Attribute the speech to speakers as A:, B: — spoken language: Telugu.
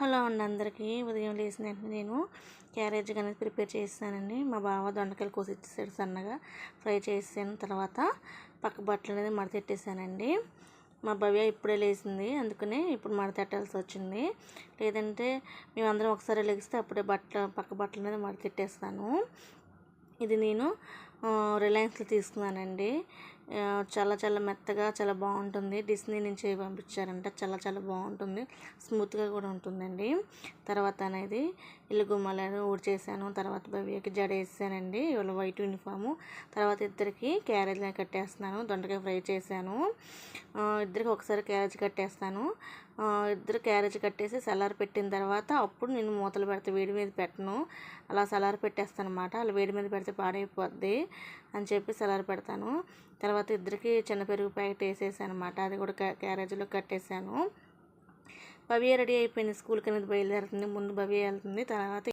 A: హలో అండి అందరికీ. ఉదయం లేచిన వెంటనే నేను క్యారేజ్ అనేది ప్రిపేర్ చేస్తానండి మా బావ దొండకాయలు కోసి ఇచ్చేసాడు సన్నగా. ఫ్రై చేసిన తర్వాత పక్క బట్టలు అనేది మడతెట్టేసానండి మా భవ్య ఇప్పుడే లేచింది. అందుకనే ఇప్పుడు మడతెట్టాల్సి వచ్చింది. లేదంటే మేమందరం ఒకసారి లెగిస్తే అప్పుడే బట్టలు పక్క బట్టలు అనేది మడతెట్టేస్తాను ఇది నేను రిలయన్స్లో తీసుకున్నానండి. చాలా చాలా మెత్తగా చాలా బాగుంటుంది. డిస్నీ నుంచి పంపించారంట. చాలా చాలా బాగుంటుంది. స్మూత్గా కూడా ఉంటుందండి. తర్వాత అనేది ఇల్లు గుమ్మలను ఊడ్చేసాను తర్వాత భవ్యకి జడ వేసానండి. ఇవాళ వైట్ యూనిఫాము. తర్వాత ఇద్దరికి క్యారేజ్ కట్టేస్తున్నాను. దొండకాయ ఫ్రై చేశాను. ఇద్దరికి ఒకసారి క్యారేజ్ కట్టేస్తాను. ఇద్దరు క్యారేజ్ కట్టేసి సలార్ పెట్టిన తర్వాత అప్పుడు నేను మూతలు పెడితే వేడి మీద పెట్టను. అలా సలార్ పెట్టేస్తాను అనమాట అలా వేడి మీద పెడితే పాడైపోద్ది. అని చెప్పి సలార్ పెడతాను. తర్వాత ఇద్దరికి చిన్న పెరుగు ప్యాకెట్ వేసేసాను అనమాట అది కూడా క్యారేజీలో కట్టేశాను భవ్య రెడీ అయిపోయింది. స్కూల్కి అనేది బయలుదేరుతుంది. ముందు భవ్య వెళ్తుంది. తర్వాత